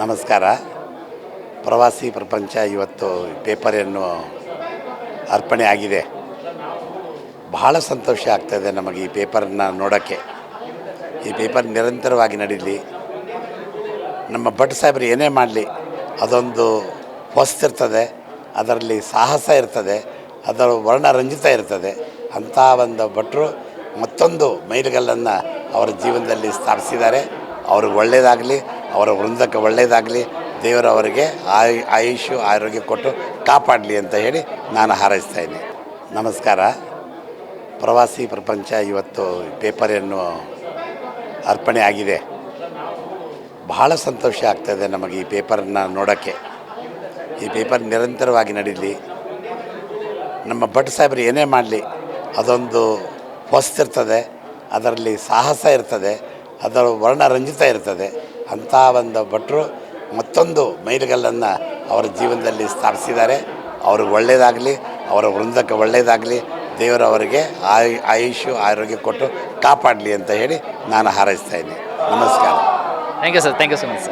ನಮಸ್ಕಾರ. ಪ್ರವಾಸಿ ಪ್ರಪಂಚ ಇವತ್ತು ಪೇಪರನ್ನು ಅರ್ಪಣೆ ಆಗಿದೆ. ಬಹಳ ಸಂತೋಷ ಆಗ್ತಾಯಿದೆ ನಮಗೆ ಈ ಪೇಪರನ್ನು ನೋಡೋಕ್ಕೆ. ಈ ಪೇಪರ್ ನಿರಂತರವಾಗಿ ನಡೀಲಿ. ನಮ್ಮ ಭಟ್ ಸಾಹೇಬರು ಏನೇ ಮಾಡಲಿ, ಅದೊಂದು ಹೊಸ್ತಿರ್ತದೆ ಅದರಲ್ಲಿ ಸಾಹಸ ಇರ್ತದೆ, ಅದರ ವರ್ಣರಂಜಿತ ಇರ್ತದೆ. ಅಂಥ ಒಂದು ಭಟ್ರು ಮತ್ತೊಂದು ಮೈಲುಗಲ್ಲನ್ನು ಅವರ ಜೀವನದಲ್ಲಿ ಸ್ಥಾಪಿಸಿದ್ದಾರೆ. ಅವ್ರಿಗೆ ಒಳ್ಳೆಯದಾಗಲಿ ಅವರ ವೃಂದಕ್ಕೆ ಒಳ್ಳೆಯದಾಗಲಿ ದೇವರು ಅವರಿಗೆ ಆಯು ಆರೋಗ್ಯ ಕೊಟ್ಟು ಕಾಪಾಡಲಿ ಅಂತ ಹೇಳಿ ನಾನು ಹಾರೈಸ್ತಾ ನಮಸ್ಕಾರ. ಪ್ರವಾಸಿ ಪ್ರಪಂಚ ಇವತ್ತು ಪೇಪರನ್ನು ಅರ್ಪಣೆ ಆಗಿದೆ. ಬಹಳ ಸಂತೋಷ ಆಗ್ತಾಯಿದೆ ನಮಗೆ ಈ ಪೇಪರನ್ನು ನೋಡೋಕ್ಕೆ. ಈ ಪೇಪರ್ ನಿರಂತರವಾಗಿ ನಡೀಲಿ. ನಮ್ಮ ಭಟ್ ಸಾಹೇಬರು ಏನೇ ಮಾಡಲಿ, ಅದೊಂದು ಹೊಸ್ತಿರ್ತದೆ ಅದರಲ್ಲಿ ಸಾಹಸ ಇರ್ತದೆ. ಅದರ ವರ್ಣರಂಜಿತ ಇರ್ತದೆ. ಅಂಥ ಒಂದು ಭಟ್ರು ಮತ್ತೊಂದು ಮೈಲುಗಲ್ಲನ್ನು ಅವರ ಜೀವನದಲ್ಲಿ ಸ್ಥಾಪಿಸಿದ್ದಾರೆ. ಅವ್ರಿಗೆ ಒಳ್ಳೆಯದಾಗಲಿ ಅವರ ವೃಂದಕ್ಕೆ ಒಳ್ಳೆಯದಾಗಲಿ ದೇವರವರಿಗೆ ಆಯು, ಆಯುಷ್ಯು, ಆರೋಗ್ಯ ಕೊಟ್ಟು ಕಾಪಾಡಲಿ ಅಂತ ಹೇಳಿ ನಾನು ಹಾರೈಸ್ತಾ ಇದ್ದೀನಿ. ನಮಸ್ಕಾರ. Thank you sir thank you so much